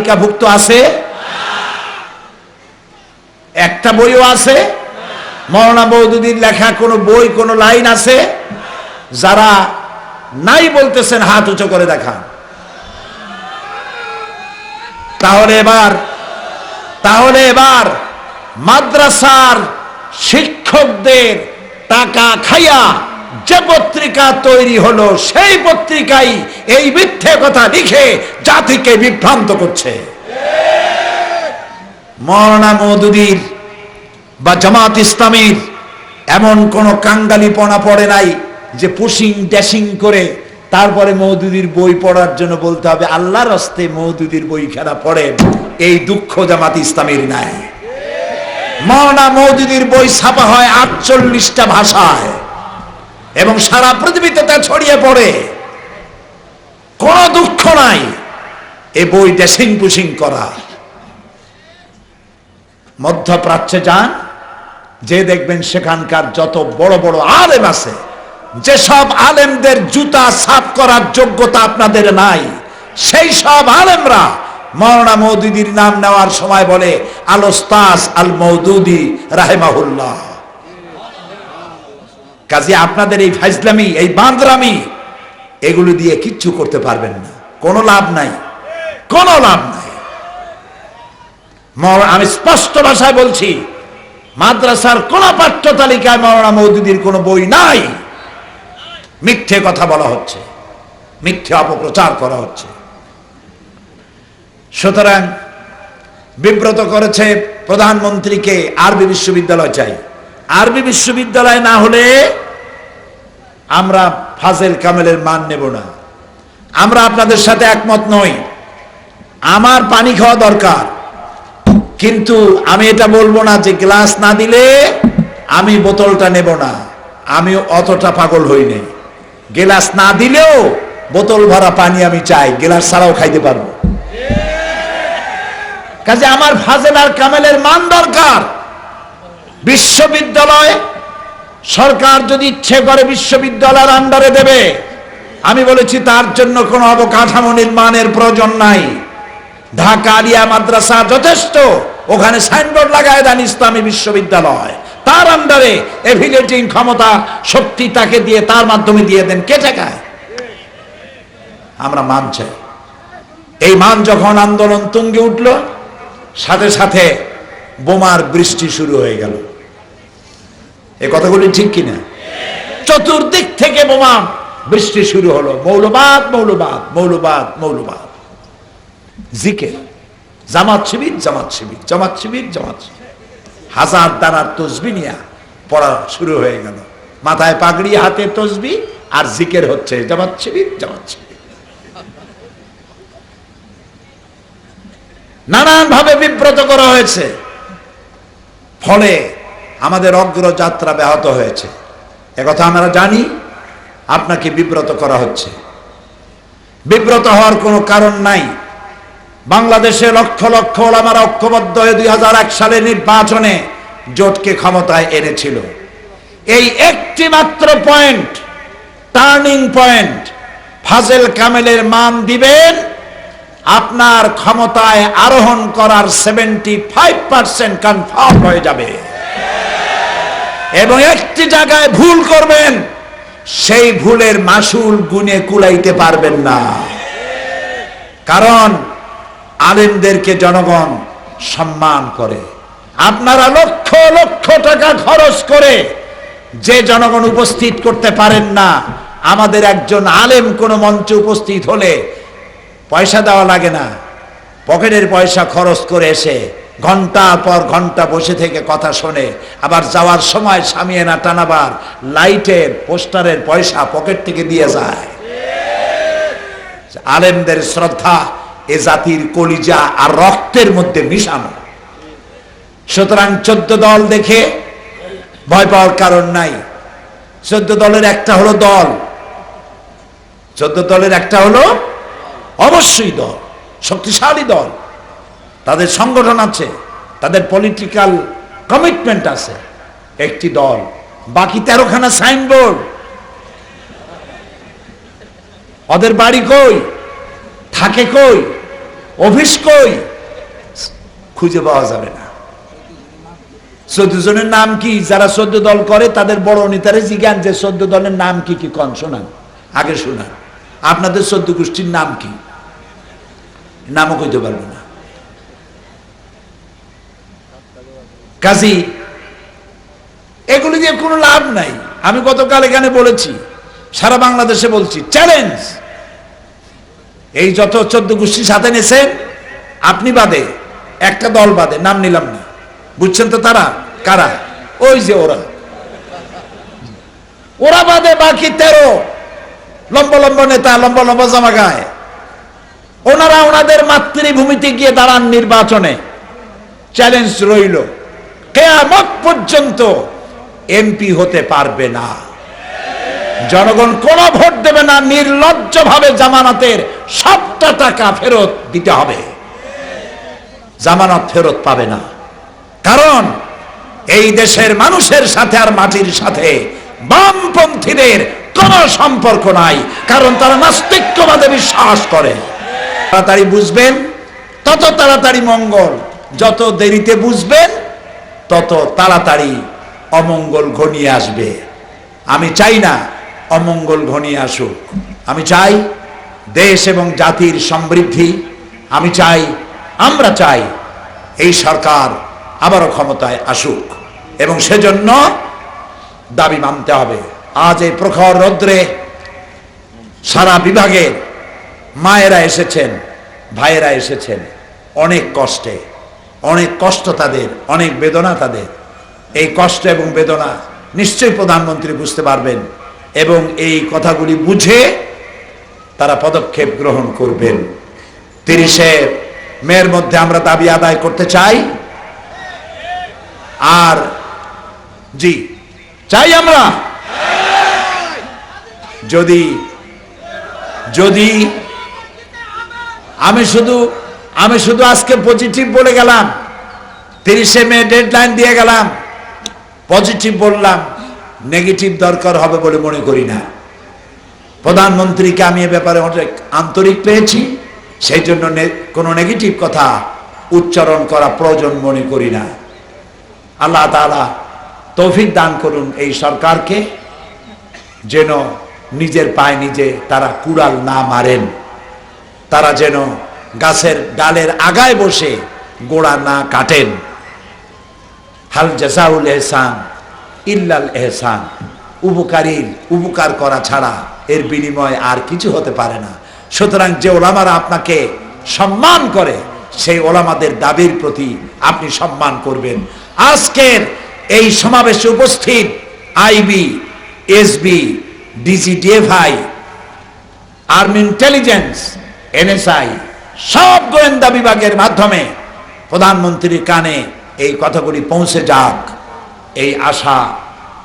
তালিকাভুক্ত আছে? একটা বইও আছে? মৌলানা মৌদুদির লেখা কোনো বই, কোনো লাইন আছে? যারা নাই বলতেছেন, হাত উঁচু করে দেখান। তাহলে এবার তাহলে এবার মাদ্রাসার শিক্ষকদের টাকা খাইয়া যে পত্রিকা তৈরি হলো, সেই পত্রিকাই এই মিথ্যে কথা লিখে জাতিকে বিভ্রান্ত করছে। মৌলানা মৌদুদির বা জামাত ইসলামীর এমন কোন কাঙ্গালিপনা পড়ে নাই যে পুশিং, ড্যাশিং করে তারপরে মৌদুদির বই পড়ার জন্য বলতে হবে, আল্লাহর হস্তে মৌদুদির বই খেলা পড়ে, এই দুঃখ জামাত ইসলামীর নাই। মৌনা মৌদুদির বই ছাপা হয় আটচল্লিশটা ভাষায়। এবং সারা পৃথিবীতে তা ছড়িয়ে পড়ে। কোনো দুঃখ নাই। এ বই ড্যাশিং পুশিং করা। মধ্যপ্রাচ্যে যান, যে দেখবেন সেখানকার যত বড় বড় আলেম আছে, যেসব আলেমদের জুতা সাফ করার যোগ্যতা আপনাদের নাই, সেই সব আলেমরা মৌলানা মৌদুদির নাম নেওয়ার সময় বলে আলোস্তাস আল মৌদুদি রাহেমাহুল্লাহ। কাজে আপনাদের এই ফাইজলামি এই বাঁদরামি এগুলো দিয়ে কিচ্ছু করতে পারবেন না। কোনো লাভ নাই। কোনো লাভ নাই। আমি স্পষ্ট ভাষায় বলছি, মাদ্রাসার কোন পাঠ্য তালিকায় মৌলানা মৌদুদির কোন বই নাই। মিথ্যে কথা বলা হচ্ছে। মিথ্যে অপপ্রচার করা হচ্ছে। সুতরাং বিব্রত করেছে প্রধানমন্ত্রীকে আরবি বিশ্ববিদ্যালয় চাই। আরবি বিশ্ববিদ্যালয় না হলে আমরা ফাজেল কামেলের মান নেব না। আমরা আপনাদের সাথে একমত নই। আমার পানি খাওয়া দরকার। কিন্তু আমি এটা বলব না যে গ্লাস না দিলে আমি বোতলটা নেব না। আমি অতটা পাগল হই নাই। গ্লাস না দিলেও বোতল ভরা পানি আমি চাই। গ্লাস ছাড়াও খাইতে পারব। কাজে আমার ফাজেল আর কামেলের মান দরকার। বিশ্ববিদ্যালয়, সরকার যদি ইচ্ছে করে বিশ্ববিদ্যালয়ের আন্ডারে দেবে, আমি বলেছি তার জন্য কোনো অবকাঠামো নির্মাণের প্রয়োজন নাই। ঢাকা আলিয়া মাদ্রাসা যথেষ্ট, ওখানে সাইনবোর্ড লাগায় দেন ইসলামী বিশ্ববিদ্যালয়। তার আন্ডারে এভিলেটিং ক্ষমতা, শক্তি তাকে দিয়ে, তার মাধ্যমে দিয়ে দেন। কে টাকায় আমরা মান চাই। এই মান যখন আন্দোলন তুঙ্গে উঠল, সাথে সাথে বোমার বৃষ্টি শুরু হয়ে গেল। এ কথাগুলি ঠিক কিনা? চতুর্দিক থেকে বোমা বৃষ্টি শুরু হলো। মৌলবাদ মৌলবাদ মৌলবাদ মৌলবাদ। জিকে জামাত শিবির জামাত শিবির জামাত শিবির, জামাত হাজার দানার তসবি নিয়া পড়া শুরু হয়ে গেল। মাথায় পাগড়ি, হাতে তসবি, আর জিকের হচ্ছে জামাত শিবির, জামাত নানান ভাবে বিব্রত করা হয়েছে। ফলে আমাদের অগ্রযাত্রা ব্যাহত হয়েছে। একথা আমরা জানি, আপনাকে বিব্রত করা হচ্ছে। বিব্রত হওয়ার কোনো কারণ নাই। বাংলাদেশে লক্ষ লক্ষ ওলামারা ঐক্যবদ্ধ হয়ে দুই সালে নির্বাচনে জোটকে ক্ষমতায় এনেছিল। এই একটি মাত্র পয়েন্ট, টার্নিং পয়েন্ট, ফাজেল কামেলের মান দিবেন, আপনার ক্ষমতায় আরোহণ করার সেভেন্টি ফাইভ পার্সেন্ট কনফার্ম হয়ে যাবে। এবং একটি জায়গায় ভুল করবেন, সেই ভুলের মাসুল গুনে কুলাইতে পারবেন না। কারণ আলেমদেরকে জনগণ সম্মান করে। আপনারা লক্ষ লক্ষ টাকা খরচ করে যে জনগণ উপস্থিত করতে পারেন না, আমাদের একজন আলেম কোনো মঞ্চে উপস্থিত হলে পয়সা দেওয়া লাগে না। পকেটের পয়সা খরচ করে এসে ঘণ্টা পর ঘণ্টা বসে থেকে কথা শোনে। আবার যাওয়ার সময় স্বামী সামিয়ানা টানাবার লাইটের, পোস্টারের পয়সা পকেট থেকে দিয়ে যায়। আলেমদের শ্রদ্ধা এ জাতির কলিজা আর রক্তের মধ্যে মিশানো। সুতরাং চোদ্দ দল দেখে ভয় পাওয়ার কারণ নাই। চোদ্দ দলের একটা হলো দল। চোদ্দ দলের একটা হলো অবশ্যই দল, শক্তিশালী দল। তাদের সংগঠন আছে, তাদের পলিটিক্যাল কমিটমেন্ট আছে। একটি দল, বাকি তেরোখানা সাইনবোর্ড ওদের বাড়ি কই? থাকে কই? অফিস কই? খুঁজে পাওয়া যাবে না। চোদ্দ জনের নাম কি? যারা চোদ্দ দল করে, তাদের বড় নেতারা জিজ্ঞান যে চোদ্দ দলের নাম কি কি কন? শোনান। আগে শোনান। আপনাদের চোদ্দ গোষ্ঠীর নাম কি? নামও কইতে পারব না। কাজী, এগুলি দিয়ে কোনো লাভ নাই। আমি গতকাল এখানে বলেছি, সারা বাংলাদেশে বলছি চ্যালেঞ্জ এই যত চোদ্দ গোষ্ঠী সাথে নেছেন আপনি বাদে, একটা দল বাদে, নাম নিলাম না। বুঝছেন তো তারা? কারা? ওই যে ওরা। ওরা বাদে বাকি তেরো লম্বা লম্বা নেতা, লম্বা লম্বা জামা গায়ে। ওনারা ওনাদের মাতৃভূমিতে গিয়ে দাঁড়ান নির্বাচনে। চ্যালেঞ্জ রইল। কেয়ামত পর্যন্ত এমপি হতে পারবে না। জনগণ কোন ভোট দেবে না নির্লজ্জ ভাবে জামানতের সবটা টাকা ফেরত দিতে হবে। জামানত ফেরত পাবে না। কারণ এই দেশের মানুষের সাথে আর মাটির সাথে বামপন্থীদের কোন সম্পর্ক নাই, কারণ তারা নাস্তিক্যবাদে বিশ্বাস করে। তাড়াতাড়ি বুঝবেন, তত তাড়াতাড়ি মঙ্গল, যত দেরিতে বুঝবেন তত তাড়াতাড়ি অমঙ্গল ঘনিয়ে আসবে। আমি চাই না অমঙ্গল ঘনিয়ে আসুক। আমি চাই দেশ এবং জাতির সমৃদ্ধি। আমি চাই, আমরা চাই এই সরকার আবারও ক্ষমতায় আসুক। এবং সেজন্য দাবি মানতে হবে। আজ এই প্রখর রৌদ্রে সারা বিভাগের মায়েরা এসেছেন, ভাইয়েরা এসেছেন অনেক কষ্টে। অনেক কষ্ট তাদের, অনেক বেদনা তাদের। এই কষ্ট এবং বেদনা নিশ্চয়ই প্রধানমন্ত্রী বুঝতে পারবেন এবং এই কথাগুলি বুঝে তারা পদক্ষেপ গ্রহণ করবেন। তিরিশে মেয়ের মধ্যে আমরা দাবি আদায় করতে চাই। আর জি, চাই আমরা? যদি যদি আমি শুধু আমি শুধু আজকে পজিটিভ বলে গেলাম। তিরিশে মে ডেডলাইন দিয়ে গেলাম। পজিটিভ বললাম নেগেটিভ দরকার হবে বলে মনে করি না। প্রধানমন্ত্রীকে আমি এ ব্যাপারে অনেক আন্তরিক পেয়েছি, সেই জন্য কোনো নেগেটিভ কথা উচ্চারণ করা প্রয়োজন মনে করি না। আল্লাহ তাআলা তৌফিক দান করুন এই সরকারকে, যেন নিজের পায়ে নিজে তারা কুড়াল না মারেন। তারা যেন গাছের ডালের আগায় বসে গোড়া না কাটেন। হাল জাসাউল এহসান, ইল্লাল এহসান। উপকারীর উপকার করা ছাড়া এর বিনিময় আর কিছু হতে পারে না। সুতরাং যে ওলামারা আপনাকে সম্মান করে, সেই ওলামাদের দাবির প্রতি আপনি সম্মান করবেন। আজকের এই সমাবেশে উপস্থিত IB, SB DGDFI army intelligence, NSI সব গোয়েন্দা বিভাগের মাধ্যমে প্রধানমন্ত্রীর কানে এই কথাগুলি পৌঁছে যাক, এই আশা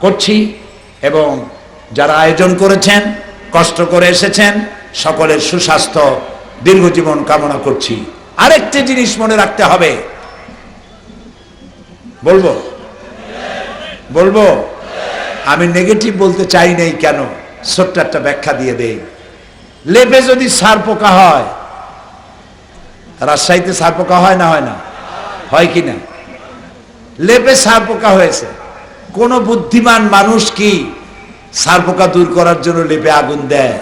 করছি। এবং যারা আয়োজন করেছেন, কষ্ট করে এসেছেন, সকলের সুস্বাস্থ্য, দীর্ঘজীবন কামনা করছি। আরেকটি জিনিস মনে রাখতে হবে। বলব? বলব? আমি নেগেটিভ বলতে চাই নাই কেন? ছোট্ট একটা ব্যাখ্যা দিয়ে দেই। লেপে যদি সার পোকা হয় রাজশাহীতে সার পোকা হয় না হয় না? হয় কি না? লেপে সার পোকা হয়েছে। কোন বুদ্ধিমান মানুষ কি সার পোকা দূর করার জন্য লেপে আগুন দেয়?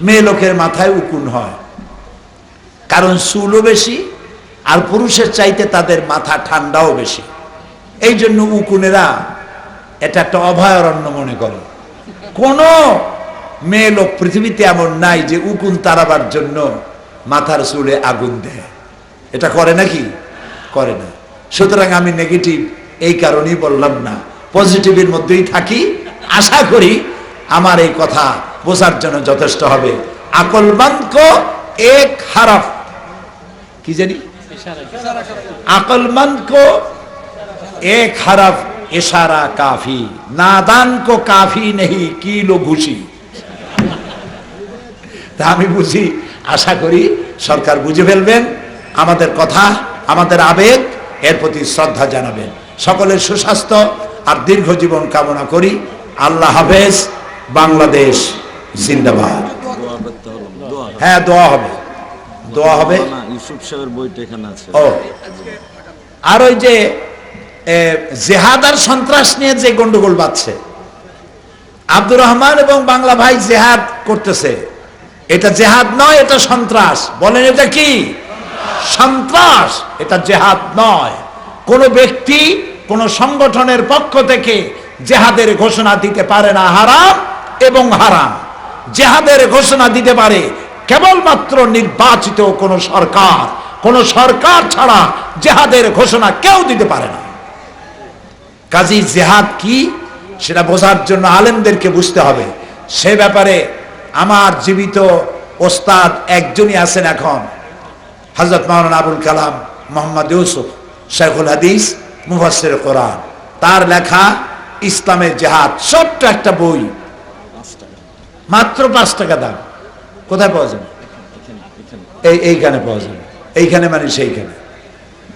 মেয়ে লোকের মাথায় উকুন হয়। কারণ চুলও বেশি আর পুরুষের চাইতে তাদের মাথা ঠান্ডাও বেশি। এই জন্য উকুনেরা এটা একটা অভয়ারণ্য মনে করে। কোন মেয়ে লোক পৃথিবীতে এমন নাই যে উকুন তাড়াবার জন্য মাথার চুলে আগুন দেয়। এটা করে নাকি? করে না। সুতরাং আমি নেগেটিভ এই কারণেই বললাম না। পজিটিভের মধ্যেই থাকি। আশা করি আমার এই কথা বোঝার জন্য যথেষ্ট হবে। আকলবান্ত এক হারাফ। কি জানি? আকলমান কো এক হারফ এশারা কাফি। নাদান কো কাফি নেহি কিলো ঘুষি তা আমি বুঝি আশা করি সরকার বুঝে ফেলবেন আমাদের কথা আমাদের আবেগ এর প্রতি শ্রদ্ধা জানাবেন। সকলের সুস্বাস্থ্য আর দীর্ঘ জীবন কামনা করি। আল্লাহ হাফেজ বাংলাদেশ জিন্দাবাদ। হ্যাঁ দোয়া হবে। দোয়া হবে। ইউসুফ সাহেবের বইটা এখানে আছে। ও। আর ওই যে জেহাদ আর সন্ত্রাস নিয়ে যে গন্ডগোল বাঁধছে। আব্দুর রহমান এবং বাংলা ভাই জেহাদ করতেছে। এটা জেহাদ নয়, এটা সন্ত্রাস। বলেন এটা কি? সন্ত্রাস, এটা জেহাদ নয়। কোন ব্যক্তি কোন সংগঠনের পক্ষ থেকে জেহাদের ঘোষণা দিতে পারে না হারাম এবং হারাম। জেহাদের ঘোষণা দিতে পারে কেবলমাত্র নির্বাচিত কোন সরকার। কোন সরকার ছাড়া জেহাদের ঘোষণা কেউ দিতে পারে না। কাজী জেহাদ কি? সেটা বোঝার জন্য আলেমদেরকে বুঝতে হবে। সে ব্যাপারে আমার জীবিত ওস্তাদ একজনই আছেন এখন। হজরত মাওলানা আবুল কালাম মোহাম্মদ ইউসুফ শেখুল হাদিস মুফাসের কোরআন। তার লেখা ইসলামের জেহাদ, ছোট্ট একটা বই। মাত্র পাঁচ টাকা দাম। কোথায় পাওয়া যাবে? এই, এইখানে পাওয়া যাবে। এইখানে মানে সেইখানে।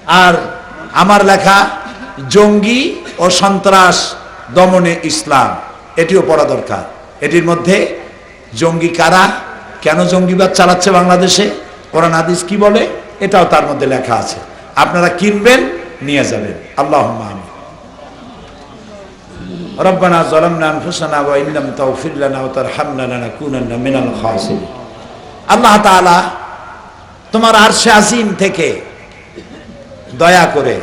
আর আমার লেখা, জঙ্গি ও সন্ত্রাস দমনে ইসলাম। এটিও পড়া দরকার। এটির মধ্যে জঙ্গি কারা কেন জঙ্গিবাদ চালাচ্ছে বাংলাদেশে কোরআন হাদিস কি বলে এটাও তার মধ্যে লেখা আছে আপনারা কিনবেন নিয়ে যাবেন আল্লাহ আমি ربنا ظلمنا انفسنا وان لم تغفر لنا وترحمنا لنكونن من الخاسرين আল্লাহ তাআলা তোমার আরশে আজিম থেকে দয়া করে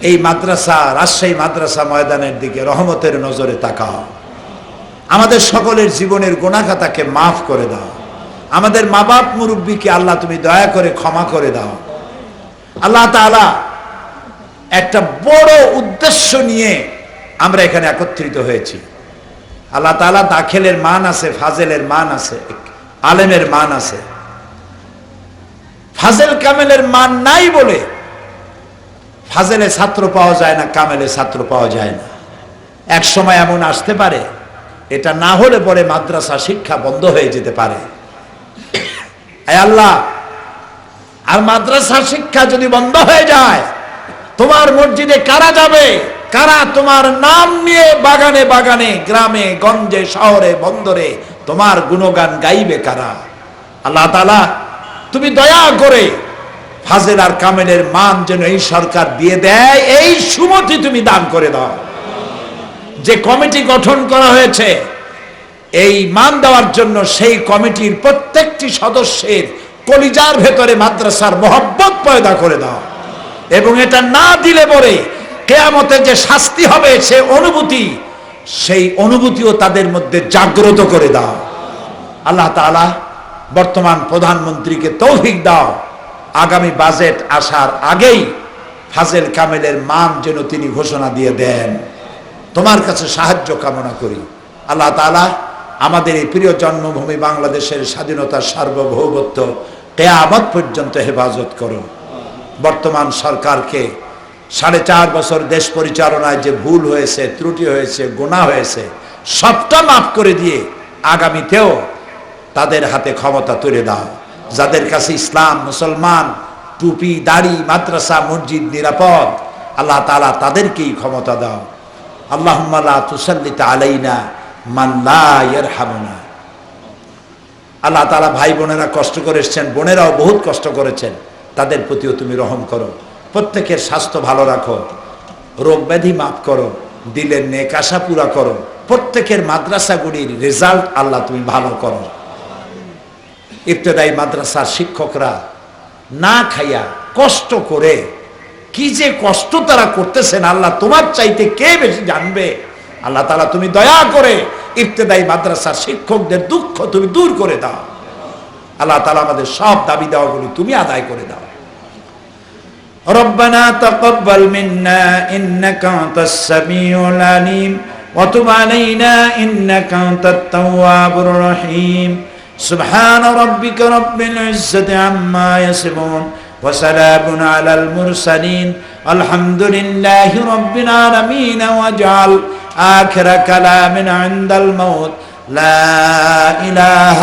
এই মাদ্রাসা রাজশাহী মাদ্রাসা ময়দানের দিকে রহমতের নজরে তাকাও আমাদের সকলের জীবনের গোনাখাতাকে মাফ করে দাও। আমাদের মা বাপ মুরব্বীকে আল্লাহ তুমি দয়া করে ক্ষমা করে দাও। আল্লাহ তাআলা একটা বড় উদ্দেশ্য নিয়ে আমরা এখানে একত্রিত হয়েছি। আল্লাহ তাআলা দাখেলের মান আছে, ফাজেলের মান আছে, আলেমের মান আছে। ফাজেল কামেলের মান নাই বলে ফাজেলে ছাত্র পাওয়া যায় না, কামেলে ছাত্র পাওয়া যায় না। এক সময় এমন আসতে পারে এটা না হলে পরে মাদ্রাসা শিক্ষা বন্ধ হয়ে যেতে পারে। আল্লাহ, আর মাদ্রাসা শিক্ষা যদি বন্ধ হয়ে যায়, তোমার মসজিদে কারা যাবে? কারা তোমার নাম নিয়ে বাগানে বাগানে, গ্রামে, গঞ্জে, শহরে, বন্দরে তোমার গুণগান গাইবে কারা? আল্লাহ তালা তুমি দয়া করে ফাজেল আর কামেলের মান যেন এই সরকার দিয়ে দেয়, এই সুমতি তুমি দান করে দাও। যে কমিটি গঠন করা হয়েছে, এই মান দেওয়ার জন্য সেই কমিটির প্রত্যেকটি সদস্যের কলিজার ভেতরে মাদ্রাসার মহব্বত পয়দা করে দাও। এবং এটা না দিলে পরে কেয়ামতে যে শাস্তি হবে সে অনুভূতি, সেই অনুভূতিও তাদের মধ্যে জাগ্রত করে দাও। আল্লাহ তাআলা বর্তমান প্রধানমন্ত্রীকে তৌফিক দাও। আগামী বাজেট আসার আগেই ফাজেল কামেলের মান যেন তিনি ঘোষণা দিয়ে দেন। তোমার কাছে সাহায্য কামনা করি। আল্লাহ তালা আমাদের এই প্রিয় জন্মভূমি বাংলাদেশের স্বাধীনতার সার্বভৌমত্ব কেয়ামত পর্যন্ত হেফাজত করো। বর্তমান সরকারকে সাড়ে চার বছর দেশ পরিচালনায় যে ভুল হয়েছে, ত্রুটি হয়েছে গোনা হয়েছে, সবটা মাফ করে দিয়ে আগামীতেও তাদের হাতে ক্ষমতা তুলে দাও। যাদের কাছে ইসলাম, মুসলমান, টুপি, দাড়ি, মাদ্রাসা, মসজিদ নিরাপদ, আল্লাহ তালা তাদেরকেই ক্ষমতা দাও। আল্লাহ তুসাল্লিত আলাইনা মাল্লা ইয়ারহামুনা। আল্লাহ তালা ভাই বোনেরা কষ্ট করে এসছেন, বোনেরাও বহুত কষ্ট করেছেন। তাদের প্রতিও তুমি রহম করো। প্রত্যেকের স্বাস্থ্য ভালো রাখো। রোগ ব্যাধি মাফ করো। দিলের নেক আশা পুরা করো। প্রত্যেকের মাদ্রাসাগুলির রেজাল্ট আল্লাহ তুমি ভালো করো। ইবতেদায়ী মাদ্রাসার শিক্ষকরা না খাইয়া কষ্ট করে কি যে কষ্ট তারা করতেছেন আল্লাহ তোমার চাইতে কে বেশি জানবে আল্লাহ তালা তুমি দয়া করে ইবতেদায়ী মাদ্রাসার শিক্ষকদের দুঃখ তুমি দূর করে দাও আল্লাহ তালা আমাদের সব দাবি দেওয়াগুলি তুমি আদায় করে দাও ربنا تقبل منا إنك أنت السميع العليم وتب علينا إنك أنت التواب الرحيم سبحان ربك رب العزة عما يصفون وسلام على المرسلين الحمد لله رب العالمين واجعل آخر كلام عند الموت لا إله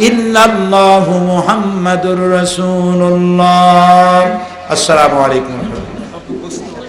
إلا الله محمد رسول الله السلام عليكم ورحمة الله